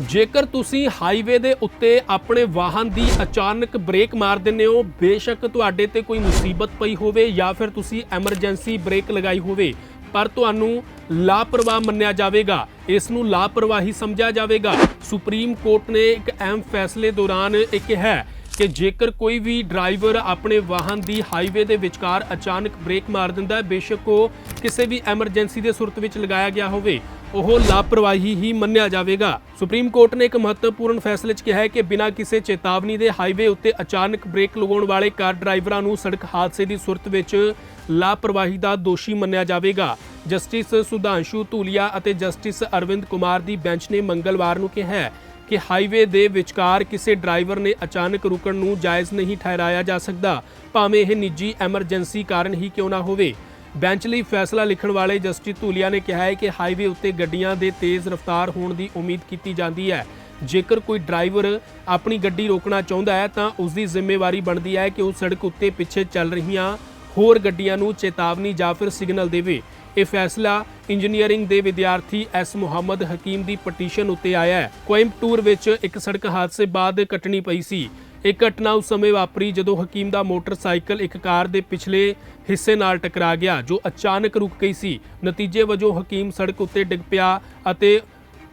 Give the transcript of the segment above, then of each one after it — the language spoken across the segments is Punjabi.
ਜੇਕਰ ਤੁਸੀਂ ਹਾਈਵੇ ਦੇ ਉੱਤੇ ਆਪਣੇ ਵਾਹਨ ਦੀ ਅਚਾਨਕ ਬ੍ਰੇਕ ਮਾਰ ਦਿੰਦੇ ਹੋ, ਬੇਸ਼ੱਕ ਤੁਹਾਡੇ ਤੇ ਕੋਈ ਮੁਸੀਬਤ ਪਈ ਹੋਵੇ ਜਾਂ ਫਿਰ ਤੁਸੀਂ ਐਮਰਜੈਂਸੀ ਬ੍ਰੇਕ ਲਗਾਈ ਹੋਵੇ, ਪਰ ਤੁਹਾਨੂੰ ਲਾਪਰਵਾਹ ਮੰਨਿਆ ਜਾਵੇਗਾ। ਇਸ ਨੂੰ ਲਾਪਰਵਾਹੀ ਸਮਝਿਆ ਜਾਵੇਗਾ। ਸੁਪਰੀਮ ਕੋਰਟ ਨੇ ਇੱਕ ਅਹਿਮ ਫੈਸਲੇ ਦੌਰਾਨ ਇਹ ਕਿਹਾ ਕਿ ਜੇਕਰ ਕੋਈ ਵੀ ਡਰਾਈਵਰ ਆਪਣੇ ਵਾਹਨ ਦੀ ਹਾਈਵੇ ਦੇ ਵਿਚਕਾਰ ਅਚਾਨਕ ਬ੍ਰੇਕ ਮਾਰ ਦਿੰਦਾ ਹੈ, ਬੇਸ਼ੱਕ ਉਹ ਕਿਸੇ ਵੀ ਐਮਰਜੈਂਸੀ ਦੇ ਸੁਰਤ ਵਿੱਚ ਲਗਾਇਆ ਗਿਆ ਹੋਵੇ। ਉਹ ਲਾਪਰਵਾਹੀ ਹੀ ਮੰਨਿਆ ਜਾਵੇਗਾ। ਸੁਪਰੀਮ ਕੋਰਟ ਨੇ ਇੱਕ ਮਹੱਤਵਪੂਰਨ ਫੈਸਲੇ 'ਚ ਕਿਹਾ ਹੈ ਕਿ ਬਿਨਾਂ ਕਿਸੇ ਚੇਤਾਵਨੀ ਦੇ ਹਾਈਵੇ ਉੱਤੇ ਅਚਾਨਕ ਬ੍ਰੇਕ ਲਗਾਉਣ ਵਾਲੇ ਕਾਰ ਡਰਾਈਵਰਾਂ ਨੂੰ ਸੜਕ ਹਾਦਸੇ ਦੀ ਸੁਰਤ ਵਿੱਚ ਲਾਪਰਵਾਹੀ ਦਾ ਦੋਸ਼ੀ ਮੰਨਿਆ ਜਾਵੇਗਾ। ਜਸਟਿਸ ਸੁਧਾਂਸ਼ੂ ਧੂਲੀਆ ਅਤੇ ਜਸਟਿਸ ਅਰਵਿੰਦ ਕੁਮਾਰ ਦੀ ਬੈਂਚ ਨੇ ਮੰਗਲਵਾਰ ਨੂੰ ਕਿਹਾ ਹੈ ਕਿ ਹਾਈਵੇ ਦੇ ਵਿਚਕਾਰ ਕਿਸੇ ਡਰਾਈਵਰ ਨੇ ਅਚਾਨਕ ਰੁਕਣ ਨੂੰ ਜਾਇਜ਼ ਨਹੀਂ ਠਹਿਰਾਇਆ ਜਾ ਸਕਦਾ। ਭਾਵੇਂ ਇਹ ਨਿੱਜੀ ਐਮਰਜੈਂਸੀ ਕਾਰਨ ਹੀ ਕਿਉਂ ਨਾ ਹੋਵੇ। ਬੈਂਚ ਲਈ ਫੈਸਲਾ ਲਿਖਣ ਵਾਲੇ ਜਸਟਿਸ ਧੂਲੀਆ ਨੇ ਕਿਹਾ ਹੈ ਕਿ ਹਾਈਵੇ ਉੱਤੇ ਗੱਡੀਆਂ ਦੇ ਤੇਜ਼ ਰਫ਼ਤਾਰ ਹੋਣ ਦੀ ਉਮੀਦ ਕੀਤੀ ਜਾਂਦੀ ਹੈ। ਜੇਕਰ ਕੋਈ ਡਰਾਈਵਰ ਆਪਣੀ ਗੱਡੀ ਰੋਕਣਾ ਚਾਹੁੰਦਾ ਹੈ, ਤਾਂ ਉਸ ਦੀ ਜ਼ਿੰਮੇਵਾਰੀ ਬਣਦੀ ਹੈ ਕਿ ਉਹ ਸੜਕ ਉੱਤੇ ਪਿੱਛੇ ਚੱਲ ਰਹੀਆਂ ਹੋਰ ਗੱਡੀਆਂ ਨੂੰ ਚੇਤਾਵਨੀ ਜਾਂ ਫਿਰ ਸਿਗਨਲ ਦੇਵੇ। ਇਹ ਫੈਸਲਾ ਇੰਜੀਨੀਅਰਿੰਗ ਦੇ ਵਿਦਿਆਰਥੀ ਐਸ ਮੁਹੰਮਦ ਹਕੀਮ ਦੀ ਪਟੀਸ਼ਨ ਉੱਤੇ ਆਇਆ ਹੈ। ਕੋਇੰਬਟੂਰ ਵਿੱਚ ਇੱਕ ਸੜਕ ਹਾਦਸੇ ਬਾਅਦ ਕੱਟਣੀ ਪਈ ਸੀ। ਇਹ ਘਟਨਾ ਉਸ ਸਮੇਂ ਵਾਪਰੀ ਜਦੋਂ ਹਕੀਮ ਦਾ ਮੋਟਰਸਾਈਕਲ ਇੱਕ ਕਾਰ ਦੇ ਪਿਛਲੇ ਹਿੱਸੇ ਨਾਲ ਟਕਰਾ ਗਿਆ, ਜੋ ਅਚਾਨਕ ਰੁਕ ਗਈ ਸੀ। ਨਤੀਜੇ ਵਜੋਂ ਹਕੀਮ ਸੜਕ ਉੱਤੇ ਡਿੱਗ ਪਿਆ ਅਤੇ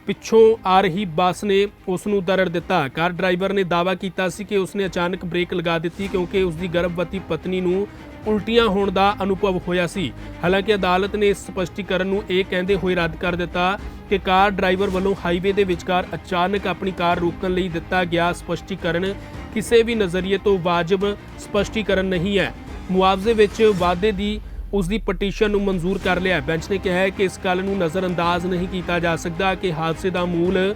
ਪਿੱਛੋਂ ਆ ਰਹੀ ਬੱਸ ਨੇ ਉਸ ਨੂੰ ਦਰੜ ਦਿੱਤਾ। ਕਾਰ ਡਰਾਈਵਰ ਨੇ ਦਾਅਵਾ ਕੀਤਾ ਸੀ ਕਿ ਉਸਨੇ ਅਚਾਨਕ ਬ੍ਰੇਕ ਲਗਾ ਦਿੱਤੀ ਕਿਉਂਕਿ ਉਸ ਦੀ ਗਰਭਵਤੀ ਪਤਨੀ ਨੂੰ ਉਲਟੀਆਂ ਹੋਣ ਦਾ ਅਨੁਭਵ ਹੋਇਆ ਸੀ। ਹਾਲਾਂਕਿ ਅਦਾਲਤ ਨੇ ਇਸ ਸਪਸ਼ਟੀਕਰਨ ਨੂੰ ਇਹ ਕਹਿੰਦੇ ਹੋਏ ਰੱਦ ਕਰ ਦਿੱਤਾ ਕਿ ਕਾਰ ਡਰਾਈਵਰ ਵੱਲੋਂ ਹਾਈਵੇ ਦੇ ਵਿਚਕਾਰ ਅਚਾਨਕ ਆਪਣੀ ਕਾਰ ਰੋਕਣ ਲਈ ਦਿੱਤਾ ਗਿਆ ਸਪਸ਼ਟੀਕਰਨ ਕਿਸੇ ਵੀ ਨਜ਼ਰੀਏ ਤੋਂ ਵਾਜਬ ਸਪਸ਼ਟੀਕਰਨ ਨਹੀਂ ਹੈ। ਮੁਆਵਜ਼ੇ ਵਿੱਚ ਵਾਅਦੇ ਦੀ ਉਸ ਦੀ ਪਟੀਸ਼ਨ ਨੂੰ ਮਨਜ਼ੂਰ ਕਰ ਲਿਆ। ਬੈਂਚ ਨੇ ਕਿਹਾ ਹੈ ਕਿ ਇਸ ਗੱਲ ਨੂੰ ਨਜ਼ਰਅੰਦਾਜ਼ ਨਹੀਂ ਕੀਤਾ ਜਾ ਸਕਦਾ ਕਿ ਹਾਦਸੇ ਦਾ ਮੂਲ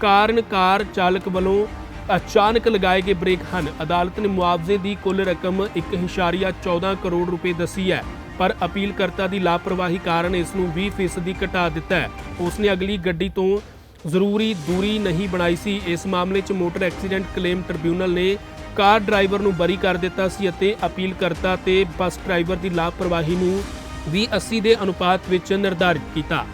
ਕਾਰਨ ਕਾਰ ਚਾਲਕ ਵੱਲੋਂ ਅਚਾਨਕ ਲਗਾਏ ਗਏ ਬ੍ਰੇਕ ਹਨ। ਅਦਾਲਤ ਨੇ ਮੁਆਵਜ਼ੇ ਦੀ ਕੁੱਲ ਰਕਮ 1.14 ਕਰੋੜ ਰੁਪਏ ਦੱਸੀ ਹੈ, ਪਰ ਅਪੀਲਕਰਤਾ ਦੀ ਲਾਪਰਵਾਹੀ ਕਾਰਨ ਇਸ ਨੂੰ 20% ਘਟਾ ਦਿੱਤਾ ਹੈ। ਉਸ ਨੇ ਅਗਲੀ ਗੱਡੀ ਤੋਂ ਜ਼ਰੂਰੀ ਦੂਰੀ ਨਹੀਂ ਬਣਾਈ ਸੀ। ਇਸ ਮਾਮਲੇ 'ਚ ਮੋਟਰ ਐਕਸੀਡੈਂਟ ਕਲੇਮ ਟ੍ਰਿਬਿਊਨਲ ਨੇ ਕਾਰ ਡਰਾਈਵਰ ਨੂੰ ਬਰੀ ਕਰ ਦਿੱਤਾ ਸੀ ਅਤੇ ਅਪੀਲਕਰਤਾ ਤੇ ਬੱਸ ਡਰਾਈਵਰ ਦੀ ਲਾਪਰਵਾਹੀ ਨੂੰ 20 80 ਦੇ ਅਨੁਪਾਤ ਵਿੱਚ ਨਿਰਧਾਰਿਤ ਕੀਤਾ।